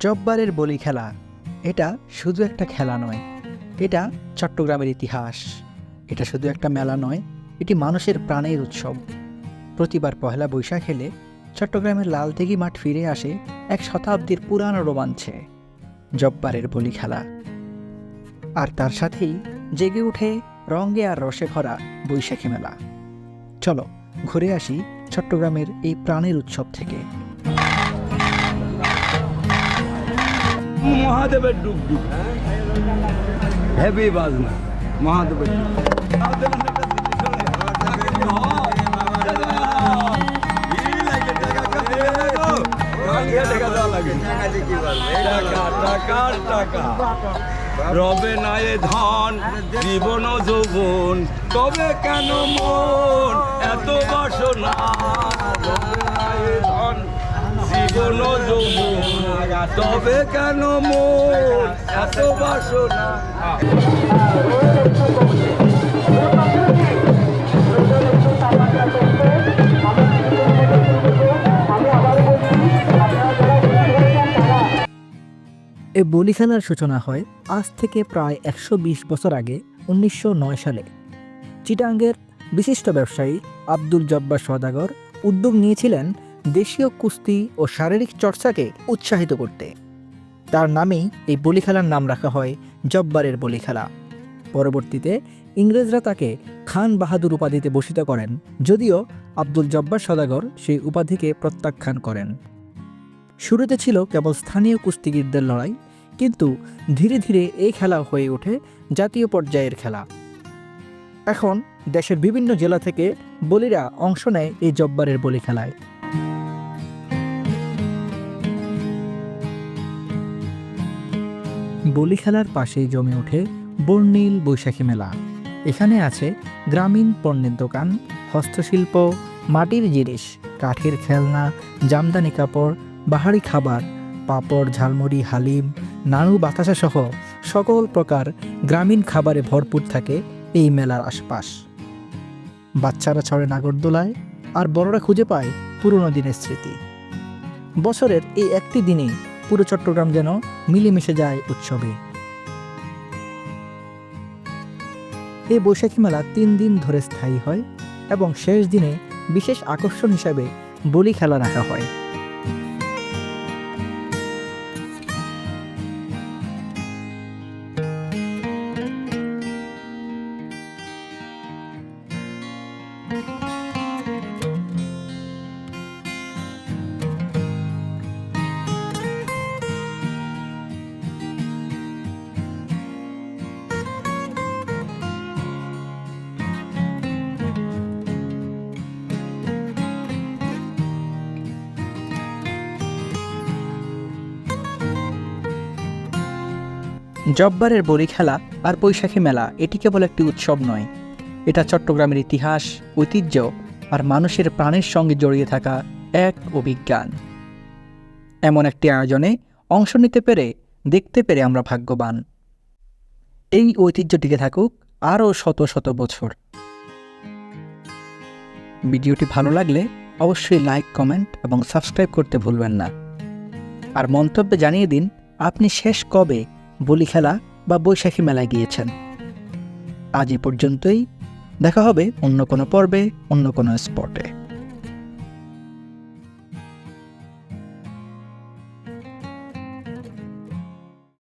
জব্বারের বলি খেলা। এটা শুধু একটা খেলা নয়। এটা চট্টগ্রামের ইতিহাস। এটা শুধু একটা মেলা নয়, এটি মানুষের প্রাণের উৎসব। প্রতিবার পহেলা বৈশাখ এলে চট্টগ্রামের লালতেগি মাঠ ফিরে আসে এক শতাব্দীর পুরানো রোমাঞ্চে, জব্বারের বলি খেলা। আর তার সাথেই জেগে উঠে রঙে আর রসে ভরা বৈশাখী মেলা। চলো ঘুরে আসি চট্টগ্রামের এই প্রাণের উৎসব থেকে। মহাদেবের ডুব ডুব। হেভি বাজনা। মহাদেবের রবে নাই ধন, জীবন যৌবন, তবে কেন মন? এত বাসনা। জীবন যৌবন তবে কেন এত বাসনা? এ বলি খেলার সূচনা হয় আজ থেকে প্রায় একশ বিশ বছর আগে, উনিশশো নয় সালে। চিটাঙ্গের বিশিষ্ট ব্যবসায়ী আব্দুল জব্বার সদাগর উদ্যোগ নিয়েছিলেন দেশীয় কুস্তি ও শারীরিক চর্চাকে উৎসাহিত করতে। তার নামেই এই বলি খেলার নাম রাখা হয়, জব্বারের বলি খেলা পরবর্তীতে ইংরেজরা তাকে খান বাহাদুর উপাধিতে ভূষিত করেন, যদিও আব্দুল জব্বার সদাগর সেই উপাধিকে প্রত্যাখ্যান করেন। শুরুতে ছিল কেবল স্থানীয় কুস্তিগিরদের লড়াই, কিন্তু ধীরে ধীরে এই খেলা হয়ে ওঠে জাতীয় পর্যায়ের খেলা। এখন দেশের বিভিন্ন জেলা থেকে বলিরা অংশ নেয় এই জব্বারের বলি খেলায় বলি খেলার পাশেই জমে ওঠে বর্ণিল বৈশাখী মেলা। এখানে আছে গ্রামীণ পণ্যের দোকান, হস্তশিল্প, মাটির জিনিস, কাঠের খেলনা, জামদানি কাপড়, বাহারি খাবার, পাঁপড়, ঝালমুড়ি, হালিম, নাড়ু, বাতাসা সহ সকল প্রকার গ্রামীণ খাবারে ভরপুর থাকে এই মেলার আশপাশ। বাচ্চারা ছড়ে নাগরদোলায় আর বড়রা খুঁজে পায় পুরনো দিনের স্মৃতি। বছরের এই একটি দিনেই পুরো চট্টগ্রাম যেন মিলেমিশে যায় উৎসবে। এই বৈশাখী মেলা তিন দিন ধরে স্থায়ী হয় এবং শেষ দিনে বিশেষ আকর্ষণ হিসাবে বলি খেলা রাখা হয়। জব্বারের বড়ি খেলা আর বৈশাখী মেলা এটি কেবল একটি উৎসব নয়। এটা চট্টগ্রামের ইতিহাস, ঐতিহ্য আর মানুষের প্রাণের সঙ্গে জড়িয়ে থাকা এক অভিজ্ঞান। এমন একটি আয়োজনে অংশ নিতে পেরে, দেখতে পেরে আমরা ভাগ্যবান। এই ঐতিহ্য টিকে থাকুক আরও শত শত বছর। ভিডিওটি ভালো লাগলে অবশ্যই লাইক, কমেন্ট এবং সাবস্ক্রাইব করতে ভুলবেন না। আর মন্তব্যে জানিয়ে দিন, আপনি শেষ কবে বলি খেলা বা বৈশাখী মেলায় গিয়েছেন। আজ এ পর্যন্তই। দেখা হবে অন্য কোনো পর্বে, অন্য কোনো স্পটে।